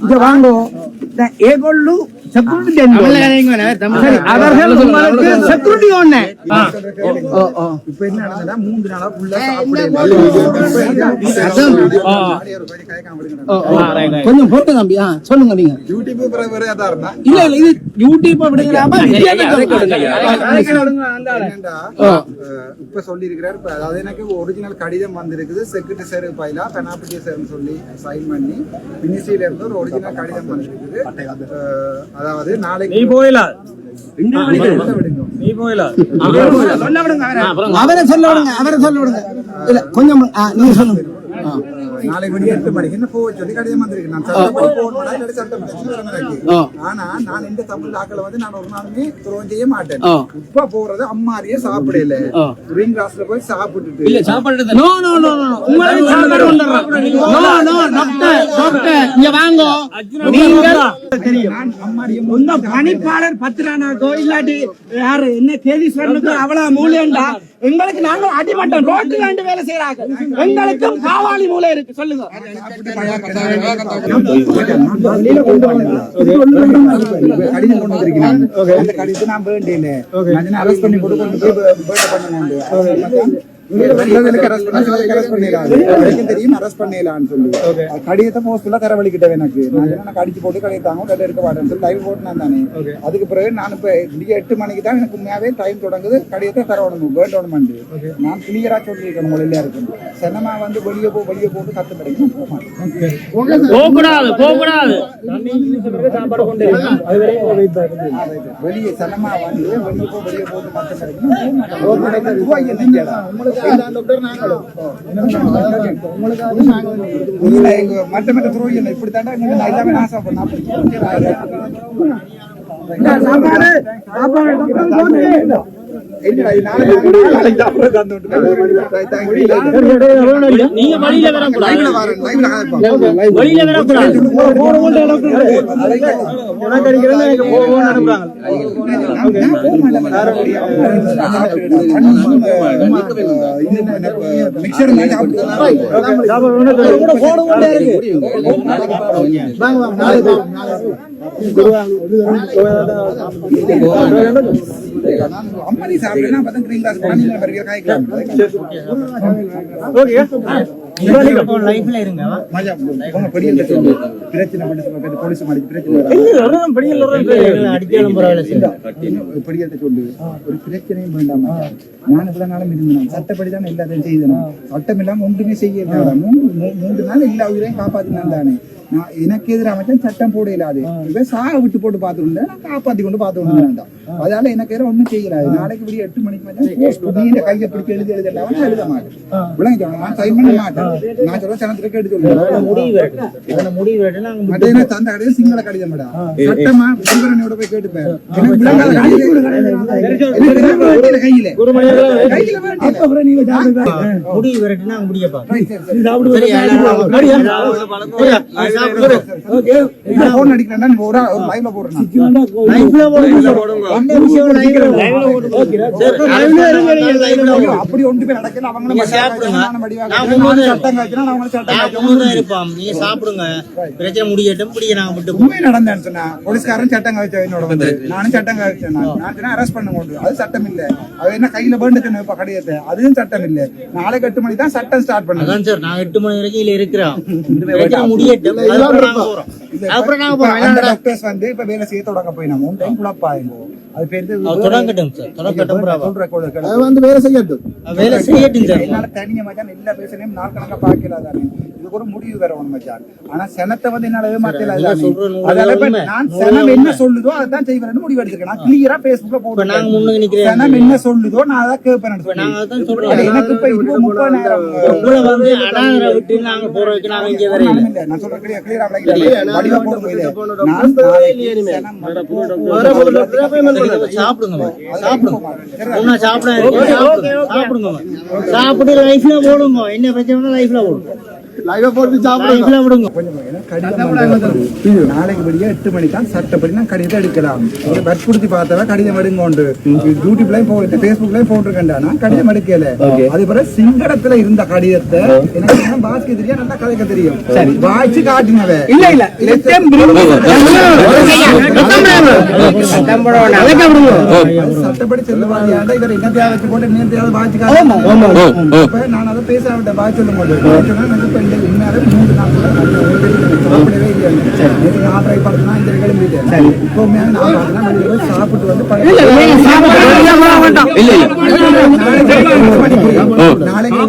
இங்க வாங்கோ இந்த ஏகொள்ளு செக்யூரிட்டி அவர்கள் உங்களுக்கு செக்யூரிட்டி ஒண்ணு இப்ப என்ன நடந்ததா மூன்று நாளா. கொஞ்சம் போட்டு தம்பி சொல்லுங்க நீங்க யூடியூப் வேற ஏதா இருந்தா இல்ல இல்ல இது யூடியூப் விடுங்களாமா என்னடா, ஓ. அஹ், இப்ப சொல்லி இருக்கிறார் அதாவது எனக்கு ஒரிஜினல் கடிதம் வந்திருக்குது. செக்ரட்டரி சார் பைலா பெனாபிட்டி சார்னு சொல்லி சைன் பண்ணி மினிஸ்ட்ரியில இருந்து ஒரு ஒரிஜினல் கடிதம் வந்திருக்குது. அதாவது நாளைக்கு நீ போயிலா? உள்ள விடுங்க. நீ போயிலா? சொல்ல விடுங்க அவரை. அவரை சொல்ல விடுங்க அவரை சொல்ல விடுங்க. இல்ல கொஞ்சம் நீங்க சொல்லுங்க. நாளைக்கு மணி எட்டு மணிக்கு என்ன போக சொல்லி கடிதம் வந்திருக்கு நான் சட்டம் எனக்கு ஆ. ஆனா நான் இந்த தமிழ் ஆக்களை வந்து நான் ஒரு நாளுமே துரோகம் செய்ய மாட்டேன் ஆ. இப்ப போறது அம்மாரியே சாப்பிடல. ரிங் கிளாஸ்ல போய் சாப்பிட்டுட்டு நோ நோ நோ நோ உங்களுக்கு சாப்பாடு கொண்டுறோம் நோ நோ டாக்டர் டாக்டர் இங்க வாங்கோ அம்மாரியை இந்த பணிப்பாளர் பத்திரானாக்கோ இல்லாட்டி யாரு என்ன கேதீஸ்வரனுக்கோ அவ்வளவு மூலையண்டா எங்களுக்கு நாங்க அடிமட்டம் ரோட்டு காண்டு வேலை செய்யறாங்க எங்களுக்கும் காவாலி மூலை இருக்கு. சொல்லுங்க. கடிதம் கொண்டு அந்த நான் அரெஸ்ட் பண்ணி கொண்டு தெரியும் அரெஸ்ட் பண்ணிடலாம்னு சொல்லி கடிதத்தை போஸ்ட்ல தரவழிக்கிட்ட எனக்கு நான் கடிச்சு போட்டு கடிதாங்க கட்ட எடுக்க மாட்டேன்னு சொல்லி லைவ் போட்டு தானே அதுக்கு பிறகு நான் இப்ப எட்டு மணிக்கு தான் எனக்கு உண்மையாவே டைம் தொடங்குது கடிதத்தை தரவணும் வேண்டணும் நான் கிளியரா சொல்லியிருக்கேன் மொழியில இருக்கும் சினிமா வந்து வெளியே போ வெளியே போட்டு கத்து கிடைக்கும் போக மாட்டேன் போகக்கூடாது போகக்கூடாது வெளியே சனமா வந்து வெளியே போ வெளியே போட்டு மத்த கிடைக்கும் மற்ற மற்ற என்ன இப்படி தாண்டா நீங்க நான் எல்லாமே பண்ண நீங்க வழியில வரக்கூடாது லைவ்ல வரேன் லைவ்ல ஆயிருப்பான் வழியில வரக்கூடாது மிக்சர் அம்மனி சாப்பிடுனா பார்த்தா கிரீன் கிளாஸ் பண்ணி பெரிய காய்க்கலாம். லைஃப்ல இருங்க மஜா உங்க பெரிய சொல்லு பிரச்சனை பண்ணி சொல்ல போலீஸ் மாதிரி பிரச்சனை அடிக்காலும் பரவாயில்ல பெரிய சொல்லு. ஒரு பிரச்சனையும் வேண்டாம் நான் இவ்வளவு நாளும் இருந்தேன் சட்டப்படி தான் எல்லாத்தையும் செய்தேன். சட்டம் இல்லாம ஒன்றுமே செய்ய மூன்று நாள் எல்லா உயிரையும் காப்பாத்தினான் தானே. நான் எனக்கு எதிராக மட்டும் சட்டம் போட இல்லாது இவன் சாக விட்டு போட்டு பார்த்துட்டு நான் காப்பாத்தி கொண்டு பார்த்து கொண்டு அதனால எனக்கு எதிராக ஒண்ணும் செய்யலாது நாளைக்கு இப்படி எட்டு மணிக்கு மட்டும் கையை பிடிச்சி எழுதி எழுதி எழுத மாட்டேன். விளங்கி நான் சைன் பண்ண மாட்டேன். நான் சொல்ல சனத்துக்கு எடுத்து சொல்லுவேன் முடிவு தந்த கடையில் சிங்கள சட்டமா விவரணையோட போய் கேட்டுப்பேன். எனக்கு விளங்காத கடிதம் கடிதம் கையில. முடிவு முடியப்பா. ஒரு போடுறேன். அப்படி ஒன்று பேர் நடக்கல சாப்பிடுங்க. சட்டம் காய்ச்சினா சட்டம் நான் காய்ச்சணும். உங்களோட இருப்போம். நீங்க சாப்பிடுங்க. பிரச்சனை முடியட்டும். பிடிக்க நாங்க விட்டு உண்மை நடந்தேன்னு சொன்னா போலீஸ்காரன் சட்டம் காய்ச்ச என்னோட வந்து. நானும் சட்டம் காய்ச்சேன் நான். நான் சொன்னேன் அரெஸ்ட் பண்ண கொண்டு அது சட்டம் இல்ல. அவ என்ன கையில வேண்டு சொன்ன இப்ப கடிதத்தை அதுவும் சட்டம் இல்ல. நாளைக்கு எட்டு மணி தான் சட்டம் ஸ்டார்ட் பண்ணுது. அதான் சார் நாங்க எட்டு மணி வரைக்கும் இதுல இருக்கிறோம். பிரச்சனை முடியட்டும். அதுக்கப்புறம் நாங்க போறோம். வந்து இப்ப வேலை செய்ய தொடங்க போயினாங்க உன் டைம் குழப்பாயிருங்க சொல்ற கூட அது வந்து வேலை செய்யட்டும். வேலை செய்யட்டும் சார் என்னால தனியா மச்சான் எல்லா பேசனையும் நாள் கணக்கா பாக்கலாதானே இதுக்கு ஒரு முடிவு வேற ஒண்ணு மச்சான். ஆனா சனத்தை வந்து என்னால ஏமாத்தல சொல்றேன், உண்மை. நான் சனம் என்ன சொல்லுதோ அதான் செய்வேன் முடிவு எடுத்துருக்கேன். நான் கிளியரா பேஸ்புக்ல போட்டு முன்னுக்கு நிக்கிறேன். சனம் என்ன சொல்லுதோ நான் அதான் கேட்பேன் அதான் சொல்றோம். எனக்கு இப்ப இருபது முப்பது நேரம் உங்களை வந்து அனாதரை விட்டு நாங்க போறதுக்கு நாங்க இங்க வரையில ஒண்ணும் இல்ல. நான் சொல்ற clear- clear ஆ விளக்கிட்டேன். வடிவா போடுங்க இதை. நான் சனம் சாப்பிடுங்க. சாப்பிடுங்க. ஒன்னா சாப்பிட சாப்பிடுங்க. சாப்பிடுங்க. சாப்பிட்டு லைஃப்ல போடுங்க என்ன பிரச்சனை லைஃப்ல போடுங்க நாளைக்கு விடிய எட்டு மணி தான் சட்டப்படி நான் கடிதம் எடுக்கலாம். வற்புறுத்தி பார்த்தவ கடிதம் எடுங்கோண்டு. யூடியூப்லயும் போட்டு பேஸ்புக்லயும் போட்டிருக்கேன்டா. நான் கடிதம் எடுக்கல. அது பிறகு சிங்களத்துல இருந்த கடிதத்தை எனக்கு என்ன தெரியும் நல்லா கதைக்க தெரியும். சரி. வாய்ச்சி காட்டினவ. இல்ல சட்டப்படி செல்லுவாதியாண்ட இவர் என்னத்தையாவது வச்சு போட்டு என்னத்தையாவது வாய்ச்சி காட்டி நான் அதை பேச விட்டேன் வாய் சொல்லும் இந்த உண்மையாவே மூன்று நாள் கூட நான் சாப்பிடவே இல்லை இந்த நான் போய் சாப்பிட்டு வந்து நாளைக்கு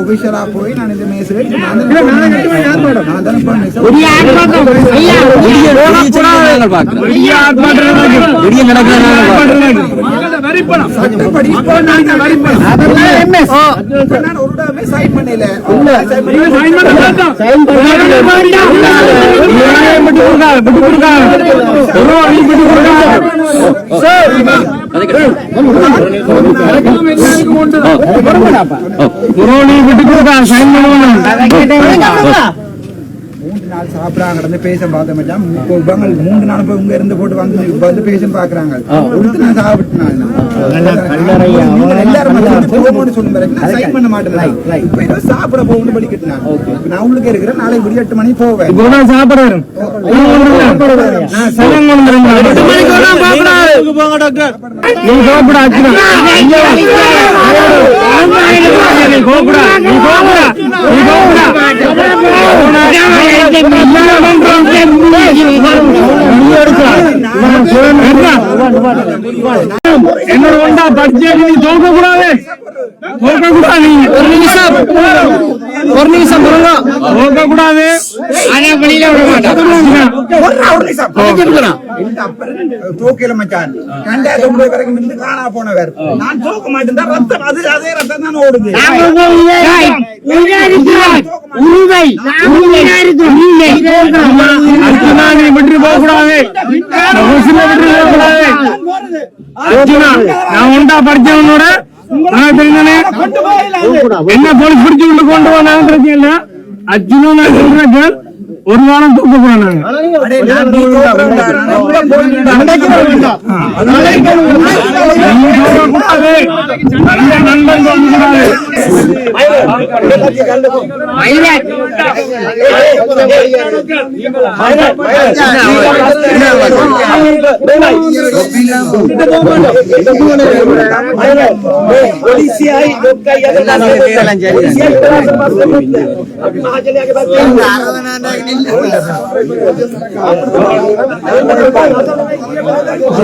ஒபிஷியலா போய் நான் இந்த மேசை நான் தானே பண்ணேன் சட்டப்படி இப்போ நாங்க இப்ப நான் ஒரு தடவை sign பண்ணல. sign பண்ணல. மூன்று நாள் சாப்பிடாம கிடந்து பேச பார்த்த மச்சான் இப்போ இவங்க மூன்று நாள் போய் உங்க இருந்து போட்டு வந்து இப்ப வந்து பேச பாக்குறாங்க கொடுத்து நான் சாப்பிட்டேன் எல்லாரும் போகணும்னு நான் சைன் பண்ண மாட்டேன். இப்ப ஏதோ சாப்பிட போகணும்னு படிக்கிட்டு நான் நான் உள்ளுக்கு இருக்கிறேன். நாளைக்கு விடிய எட்டு மணி போவேன். என்னோட ஒண்டா படிச்சே நீ தோக்க கூடாது தோக்க கூடாது ஒரு நிமிஷம் ஒரு நிமிஷம். தோக்க கூடாது ஆனா வெளியில விட மாட்டேன் மச்சான் வரைக்கும் காணா போனவர் நான் தூக்க மாட்டேன் ரத்தம் அது அதே ரத்தம் தான் ஓடுது அர்ஜுனா நீ விட்டு போக கூடாது முஸ்லிம் விட்டு போக கூடாது அர்ஜுனா நான் ஒண்டா படிச்சவனோட தெரிஞ்சனே என்ன போலீஸ் பிடிச்சு கொண்டு பிரச்சனை இல்ல அர்ஜுனா நான் சொல்றேன் ஒரு வாரம் தூக்க போறோம்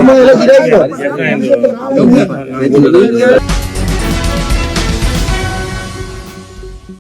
நாங்க